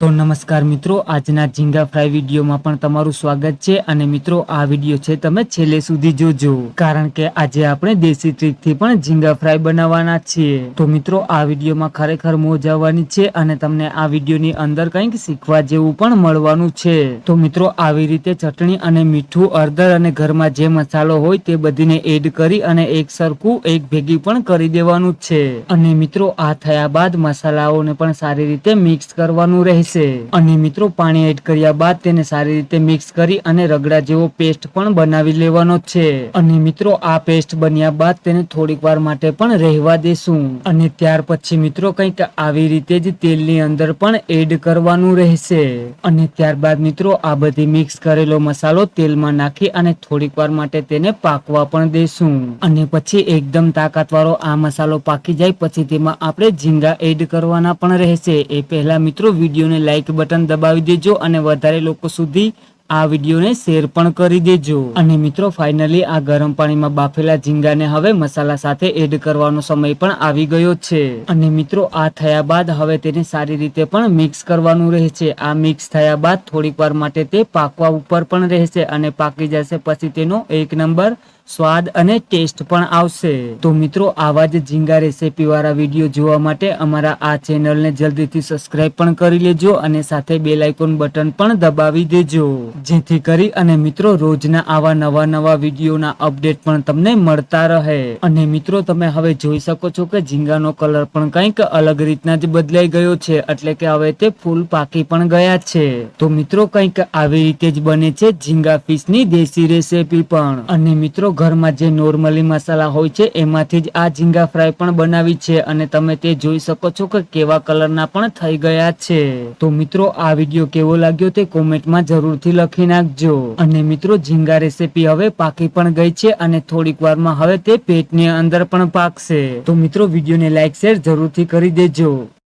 તો નમસ્કાર મિત્રો, આજના ઝીંગા ફ્રાય વિડીયોમાં પણ તમારું સ્વાગત છે અને મિત્રો, આ વીડિયો છે તમે છેલ્લે સુધી જોજો. કારણ કે આજે આપણે દેશી ટ્રીકથી પણ ઝીંગા ફ્રાય બનાવવાના છીએ. તો મિત્રો, આ વિડીયોમાં ખરેખર મોજ આવવાની છે અને તમને આ વિડીયોની અંદર કંઈક શીખવા જેવું પણ મળવાનું છે. તો મિત્રો, આવી રીતે ચટણી અને મીઠું અડદર અને ઘરમાં જે મસાલો હોય તે બધીને એડ કરી અને એક સરખું એક ભેગી પણ કરી દેવાનું છે. અને મિત્રો, આ થયા બાદ મસાલાઓને પણ સારી રીતે મિક્સ કરવાનું રહેશે. અને મિત્રો, પાણી એડ કર્યા બાદ તેને સારી રીતે મિક્સ કરી અને રગડા જેવો પેસ્ટ પણ બનાવી લેવાનો છે. અને મિત્રો, આ પેસ્ટ બન્યા બાદ તેને થોડીક વાર માટે પણ રહેવા દેશું. અને ત્યાર પછી મિત્રો, કંઈક આવી રીતે જ તેલની અંદર પણ એડ કરવાનું રહેશે. અને ત્યારબાદ મિત્રો, આ બધી મિક્સ કરેલો મસાલો તેલમાં નાખી અને થોડીક વાર માટે તેને પાકવા પણ દેશું. અને પછી એકદમ તાકાતવાળો આ મસાલો પાકી જાય, પછી તેમાં આપણે ઝીંગા એડ કરવાના પણ રહેશે. એ પહેલા મિત્રો, વિડીયોને લાઈક બટન દબાવી દેજો અને વધારે લોકો સુધી આ વિડીયોને શેર પણ કરી દેજો. અને મિત્રો ફાઇનલી આ ગરમ પાણીમાં બાફેલા ઝીંગાને હવે મસાલા સાથે એડ કરવાનો સમય પણ આવી ગયો છે. અને મિત્રો, આ થયા બાદ હવે તેને સારી રીતે પણ મિક્સ કરવાનું રહેશે. આ મિક્સ થયા બાદ થોડીક વાર માટે તે પાકવા ઉપર પણ રહેશે અને પાકી જશે. પછી તેનો એક નંબર સ્વાદ અને ટેસ્ટ પણ આવશે. તો મિત્રો, આવા જ ઝીંગા રેસીપી વાળા વીડિયો જોવા માટે અમારા આ ચેનલને જલ્દીથી સબસ્ક્રાઇબ પણ કરી લેજો અને સાથે બેલ આઇકોન બટન પણ દબાવી દેજો. જેથી કરી અને મિત્રો, રોજના આવા નવા નવા વિડીયોના અપડેટ પણ તમને મળતા રહે. અને મિત્રો, તમે હવે જોઈ શકો છો કે ઝીંગાનો કલર પણ કંઈક અલગ રીતના જ બદલાઈ ગયો છે, એટલે કે હવે તે ફૂલ પાકી પણ ગયા છે. તો મિત્રો, કંઈક આવી રીતે જ બને છે ઝીંગા ફિશની દેશી રેસીપી પણ. અને મિત્રો ઘરમાં જે નોર્મલી મસાલા હોય છે, એમાંથી જ આ ઝીંગા ફ્રાય પણ બનાવી છે અને તમે તે જોઈ શકો છો કે કેવા કલરના પણ થઈ ગયા છે. તો મિત્રો, આ વીડિયો કેવો લાગ્યો તે કોમેન્ટમાં જરૂરથી લખી નાખજો. અને મિત્રો, ઝીંગા રેસીપી હવે પાકી પણ ગઈ છે અને થોડીક વારમાં હવે તે પેટની અંદર પણ પાકશે. તો મિત્રો, વિડીયોને લાઈક શેર જરૂરથી કરી દેજો.